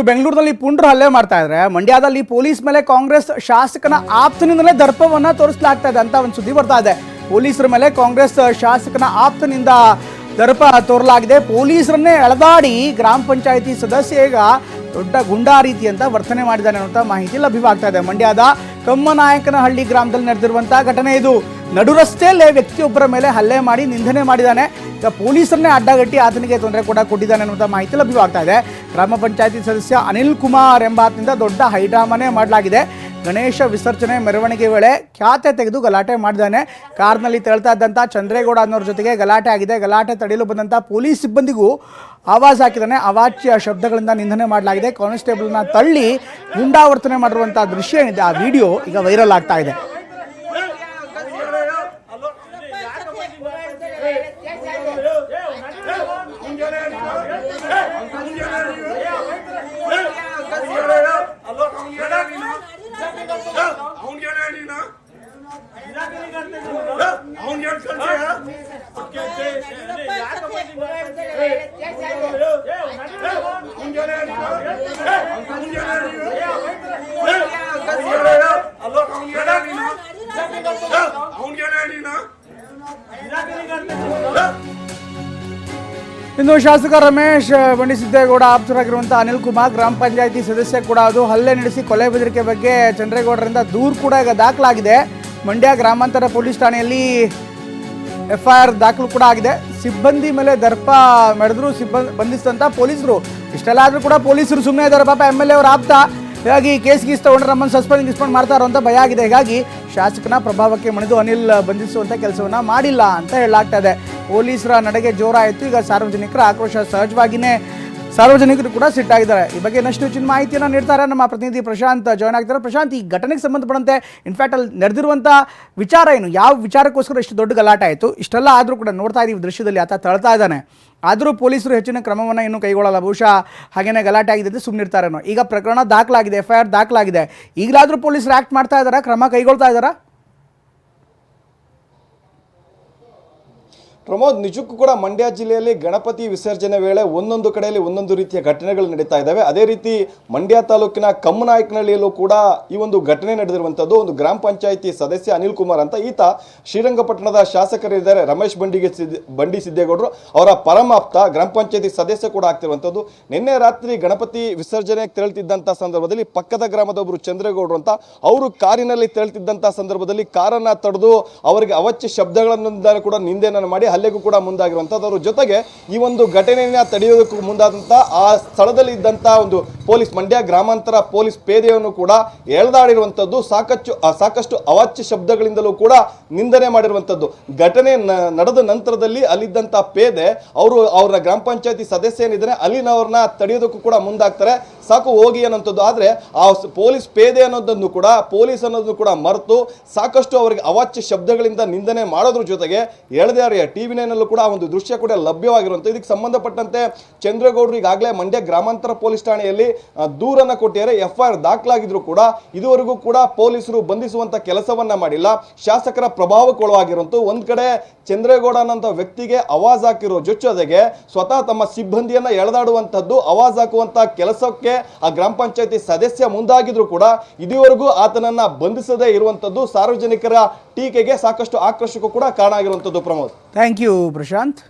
ಇನ್ನು ಬೆಂಗಳೂರಿನಲ್ಲಿ ಪುಂಡ್ರ ಹಲ್ಲೆ ಮಾಡ್ತಾ ಇದ್ರೆ, ಮಂಡ್ಯದಲ್ಲಿ ಪೊಲೀಸ್ ಮೇಲೆ ಕಾಂಗ್ರೆಸ್ ಶಾಸಕನ ಆಪ್ತನಿಂದಲೇ ದರ್ಪವನ್ನ ತೋರಿಸಲಾಗ್ತಾ ಇದೆ ಅಂತ ಒಂದು ಸುದ್ದಿ ಬರ್ತಾ ಇದೆ. ಪೊಲೀಸರ ಮೇಲೆ ಕಾಂಗ್ರೆಸ್ ಶಾಸಕನ ಆಪ್ತನಿಂದ ದರ್ಪ ತೋರಲಾಗಿದೆ. ಪೊಲೀಸರನ್ನೇ ಎಳೆದಾಡಿ ಗ್ರಾಮ ಪಂಚಾಯಿತಿ ಸದಸ್ಯ ದೊಡ್ಡ ಗುಂಡಾ ರೀತಿ ಅಂತ ವರ್ತನೆ ಮಾಡಿದ್ದಾನೆ ಅನ್ನುವಂಥ ಮಾಹಿತಿ ಲಭ್ಯವಾಗ್ತಾ ಇದೆ. ಮಂಡ್ಯದ ಕಮ್ಮನಾಯಕನಹಳ್ಳಿ ಗ್ರಾಮದಲ್ಲಿ ನಡೆದಿರುವಂತಹ ಘಟನೆ ಇದು. ನಡು ರಸ್ತೆಯಲ್ಲೇ ವ್ಯಕ್ತಿಯೊಬ್ಬರ ಮೇಲೆ ಹಲ್ಲೆ ಮಾಡಿ ನಿಂದನೆ ಮಾಡಿದ್ದಾನೆ ಈಗ ಪೊಲೀಸರನ್ನೇ ಅಡ್ಡಗಟ್ಟಿ ಆತನಿಗೆ ತೊಂದರೆ ಕೂಡ ಕೊಟ್ಟಿದ್ದಾನೆ ಅನ್ನುವಂಥ ಮಾಹಿತಿ ಲಭ್ಯವಾಗ್ತಾ ಇದೆ. ಗ್ರಾಮ ಪಂಚಾಯತಿ ಸದಸ್ಯ ಅನಿಲ್ ಕುಮಾರ್ ಎಂಬಾತನಿಂದ ದೊಡ್ಡ ಹೈಡ್ರಾಮಾನೇ ಮಾಡಲಾಗಿದೆ. ಗಣೇಶ ವಿಸರ್ಜನೆ ಮೆರವಣಿಗೆ ವೇಳೆ ಖ್ಯಾತೆ ತೆಗೆದು ಗಲಾಟೆ ಮಾಡಿದ್ದಾನೆ ಕಾರ್ನಲ್ಲಿ ತೆರಳ್ತಾ ಇದ್ದಂಥ ಚಂದ್ರೇಗೌಡ ಅನ್ನೋರ ಜೊತೆಗೆ ಗಲಾಟೆ ಆಗಿದೆ. ಗಲಾಟೆ ತಡೆಯಲು ಬಂದಂಥ ಪೊಲೀಸ್ ಸಿಬ್ಬಂದಿಗೂ ಆವಾಜ್ ಹಾಕಿದ್ದಾನೆ. ಅವಾಚ್ಯ ಶಬ್ದಗಳಿಂದ ನಿಂದನೆ ಮಾಡಲಾಗಿದೆ. ಕಾನ್ಸ್ಟೇಬಲ್ನ ತಳ್ಳಿ ಗುಂಡಾವರ್ತನೆ ಮಾಡಿರುವಂಥ ದೃಶ್ಯ ಏನಿದೆ, ಆ ವಿಡಿಯೋ ಈಗ ವೈರಲ್ ಆಗ್ತಾ ಇದೆ. ಇನ್ನು ಶಾಸಕ ರಮೇಶ್ ಬಂಡಿಸಿದ್ದೇಗೌಡ ಆಪ್ತರಾಗಿರುವಂಥ ಅನಿಲ್ ಕುಮಾರ್ ಗ್ರಾಮ ಪಂಚಾಯಿತಿ ಸದಸ್ಯ ಕೂಡ ಅದು. ಹಲ್ಲೆ ನಡೆಸಿ ಕೊಲೆ ಬೆದರಿಕೆ ಬಗ್ಗೆ ಚಂದ್ರೇಗೌಡರಿಂದ ದೂರು ಕೂಡ ಈಗ ದಾಖಲಾಗಿದೆ. ಮಂಡ್ಯ ಗ್ರಾಮಾಂತರ ಪೊಲೀಸ್ ಠಾಣೆಯಲ್ಲಿ ಎಫ್ ಐ ಆರ್ ದಾಖಲು ಕೂಡ ಆಗಿದೆ. ಸಿಬ್ಬಂದಿ ಮೇಲೆ ದರ್ಪ ಮೆರೆದ್ರು ಸಿಬ್ಬಂದಿ ಬಂಧಿಸಿದಂಥ ಪೊಲೀಸರು. ಇಷ್ಟೆಲ್ಲ ಆದರೂ ಕೂಡ ಪೊಲೀಸರು ಸುಮ್ಮನೆ ಇದ್ದಾರೆ. ಪಾಪ ಎಂ ಎಲ್ ಎ ಅವ್ರ ಆಪ್ತ. ಹೀಗಾಗಿ ಕೇಸ್ ಗೀಸ್ ತಗೊಂಡ್ರೆ ನಮ್ಮನ್ನು ಸಸ್ಪೆಂಡ್ ಗಿಸ್ಪೆಂಡ್ ಮಾಡ್ತಾರೋ ಅಂತ ಭಯ ಆಗಿದೆ. ಹೀಗಾಗಿ ಶಾಸಕನ ಪ್ರಭಾವಕ್ಕೆ ಮಣಿದು ಅನಿಲ್ ಬಂಧಿಸುವಂಥ ಕೆಲಸವನ್ನ ಮಾಡಿಲ್ಲ ಅಂತ ಹೇಳಲಾಗ್ತಾ ಇದೆ. ಪೊಲೀಸರ ನಡೆಗೆ ಜೋರಾಯಿತು. ಈಗ ಸಾರ್ವಜನಿಕರ ಆಕ್ರೋಶ ಸಹಜವಾಗಿಯೇ ಸಾರ್ವಜನಿಕರು ಕೂಡ ಸಿಟ್ಟಾಗಿದ್ದಾರೆ. ಈ ಬಗ್ಗೆ ಇನ್ನಷ್ಟು ಹೆಚ್ಚಿನ ಮಾಹಿತಿಯನ್ನು ನೀಡ್ತಾರೆ ನಮ್ಮ ಪ್ರತಿನಿಧಿ ಪ್ರಶಾಂತ್ ಜಾಯ್ನ್ ಆಗ್ತಾರೆ. ಪ್ರಶಾಂತ್, ಈ ಘಟನೆಗೆ ಸಂಬಂಧಪಟ್ಟಂತೆ ಇನ್ಫ್ಯಾಕ್ಟ್ ಅಲ್ಲಿ ನಡೆದಿರುವಂಥ ವಿಚಾರ ಏನು? ಯಾವ ವಿಚಾರಕ್ಕೋಸ್ಕರ ಇಷ್ಟು ದೊಡ್ಡ ಗಲಾಟೆ ಆಯಿತು? ಇಷ್ಟೆಲ್ಲ ಆದರೂ ಕೂಡ ನೋಡ್ತಾ ಇದ್ದೀವಿ ದೃಶ್ಯದಲ್ಲಿ, ಆತ ತಳ್ತಾ ಇದ್ದಾನೆ. ಆದರೂ ಪೊಲೀಸರು ಹೆಚ್ಚಿನ ಕ್ರಮವನ್ನು ಇನ್ನೂ ಕೈಗೊಳ್ಳಲ್ಲ. ಬಹುಶಃ ಹಾಗೇನೇ ಗಲಾಟೆ ಆಗಿದೆ ಅಂತ ಸುಮ್ಮನಿರ್ತಾರೇನೋ ಈಗ ಪ್ರಕರಣ ದಾಖಲಾಗಿದೆ ಎಫ್ ಐ ಆರ್ ದಾಖಲಾಗಿದೆ. ಈಗಲಾದರೂ ಪೊಲೀಸರು ಆ್ಯಕ್ಟ್ ಮಾಡ್ತಾ ಇದ್ದಾರಾ? ಕ್ರಮ ಕೈಗೊಳ್ತಾ ಇದ್ದಾರಾ? ಪ್ರಮೋದ್ ನಿಜಕ್ಕೂ ಕೂಡ ಮಂಡ್ಯ ಜಿಲ್ಲೆಯಲ್ಲಿ ಗಣಪತಿ ವಿಸರ್ಜನೆ ವೇಳೆ ಒಂದೊಂದು ಕಡೆಯಲ್ಲಿ ಒಂದೊಂದು ರೀತಿಯ ಘಟನೆಗಳು ನಡೀತಾ ಇದ್ದಾವೆ. ಅದೇ ರೀತಿ ಮಂಡ್ಯ ತಾಲೂಕಿನ ಕಮ್ಮನಾಯಕನಹಳ್ಳಿಯಲ್ಲೂ ಕೂಡ ಈ ಒಂದು ಘಟನೆ ನಡೆದಿರುವಂಥದ್ದು ಒಂದು ಗ್ರಾಮ ಪಂಚಾಯಿತಿ ಸದಸ್ಯ ಅನಿಲ್ ಕುಮಾರ್ ಅಂತ ಈತ ಶ್ರೀರಂಗಪಟ್ಟಣದ ಶಾಸಕರಿದ್ದಾರೆ. ರಮೇಶ್ ಬಂಡಿಗೆ ಬಂಡಿ ಸಿದ್ದೇಗೌಡರು ಅವರ ಪರಮಾಪ್ತ ಗ್ರಾಮ ಪಂಚಾಯಿತಿ ಸದಸ್ಯ ಕೂಡ ಆಗ್ತಿರುವಂಥದ್ದು ನಿನ್ನೆ ರಾತ್ರಿ ಗಣಪತಿ ವಿಸರ್ಜನೆಗೆ ತೆರಳುತ್ತಿದ್ದಂಥ ಸಂದರ್ಭದಲ್ಲಿ ಪಕ್ಕದ ಗ್ರಾಮದ ಒಬ್ಬರು ಚಂದ್ರೇಗೌಡರು ಅಂತ ಅವರು ಕಾರಿನಲ್ಲಿ ತೆರಳುತ್ತಿದ್ದಂಥ ಸಂದರ್ಭದಲ್ಲಿ ಕಾರನ್ನು ತಡೆದು ಅವರಿಗೆ ಅವಚ್ಯ ಶಬ್ದಗಳನ್ನು ಕೂಡ ನಿಂದೆಯನ್ನು ಮಾಡಿ ಹಲ್ಲೆಗೂ ಕೂಡ ಮುಂದಾಗಿರುವಂಥದ್ದು ಅವ್ರ ಜೊತೆಗೆ ಈ ಒಂದು ಘಟನೆಯನ್ನ ತಡೆಯೋದಕ್ಕೂ ಮುಂದಾದಂಥ ಆ ಸ್ಥಳದಲ್ಲಿ ಇದ್ದಂಥ ಒಂದು ಪೊಲೀಸ್ ಮಂಡ್ಯ ಗ್ರಾಮಾಂತರ ಪೊಲೀಸ್ ಪೇದೆಯನ್ನು ಕೂಡ ಎಳೆದಾಡಿರುವಂಥದ್ದು ಸಾಕಷ್ಟು ಸಾಕಷ್ಟು ಅವಾಚ್ಯ ಶಬ್ದಗಳಿಂದಲೂ ಕೂಡ ನಿಂದನೆ ಮಾಡಿರುವಂಥದ್ದು ಘಟನೆ ನಡೆದ ನಂತರದಲ್ಲಿ ಅಲ್ಲಿದ್ದಂಥ ಪೇದೆ ಅವರು ಅವರ ಗ್ರಾಮ ಪಂಚಾಯತಿ ಸದಸ್ಯ ಏನಿದ್ದಾರೆ ಅಲ್ಲಿನವ್ರನ್ನ ತಡೆಯೋದಕ್ಕೂ ಕೂಡ ಮುಂದಾಗ್ತಾರೆ. ಸಾಕು ಹೋಗಿ ಅನ್ನೋಂಥದ್ದು ಆದರೆ ಆ ಪೊಲೀಸ್ ಪೇದೆ ಅನ್ನೋದನ್ನು ಕೂಡ, ಪೊಲೀಸ್ ಅನ್ನೋದನ್ನು ಕೂಡ ಮರೆತು ಸಾಕಷ್ಟು ಅವರಿಗೆ ಅವಾಚ್ಯ ಶಬ್ದಗಳಿಂದ ನಿಂದನೆ ಮಾಡೋದ್ರ ಜೊತೆಗೆ ಎಳೆದಾರಿಯ ಟಿ ವಿ ನೈನಲ್ಲೂ ಕೂಡ ಒಂದು ದೃಶ್ಯ ಕೂಡ ಲಭ್ಯವಾಗಿರುವಂಥ ಇದಕ್ಕೆ ಸಂಬಂಧಪಟ್ಟಂತೆ ಚಂದ್ರೇಗೌಡರು ಈಗಾಗಲೇ ಮಂಡ್ಯ ಗ್ರಾಮಾಂತರ ಪೊಲೀಸ್ ಠಾಣೆಯಲ್ಲಿ ದೂರನ್ನ ಕೊಟ್ಟಿದ್ದಾರೆ. ಎಫ್ ಐ ದಾಖಲಾಗಿದ್ರು ಕೂಡ ಇದುವರೆಗೂ ಕೂಡ ಪೊಲೀಸರು ಬಂಧಿಸುವಂತ ಕೆಲಸವನ್ನ ಮಾಡಿಲ್ಲ. ಶಾಸಕರ ಪ್ರಭಾವಕ್ಕೊಳವಾಗಿರುವಂತ ಒಂದ್ ಕಡೆ ಚಂದ್ರೇಗೌಡ ಅನ್ನೋಂಥ ವ್ಯಕ್ತಿಗೆ ಅವಾಜ್ ಹಾಕಿರೋ ಜೊಚ್ಚೊದೆಗೆ ಸ್ವತಃ ತಮ್ಮ ಸಿಬ್ಬಂದಿಯನ್ನ ಎಳೆದಾಡುವಂತದ್ದು ಅವಾಜ್ ಹಾಕುವಂತ ಕೆಲಸಕ್ಕೆ ಆ ಗ್ರಾಮ ಪಂಚಾಯತಿ ಸದಸ್ಯ ಮುಂದಾಗಿದ್ರು ಕೂಡ ಇದುವರೆಗೂ ಆತನನ್ನ ಬಂಧಿಸದೇ ಇರುವಂತದ್ದು ಸಾರ್ವಜನಿಕರ ಟೀಕೆಗೆ ಸಾಕಷ್ಟು ಆಕರ್ಷಕ ಕೂಡ ಕಾರಣ ಆಗಿರುವಂತದ್ದು ಪ್ರಮೋದ್. Thank you Prashant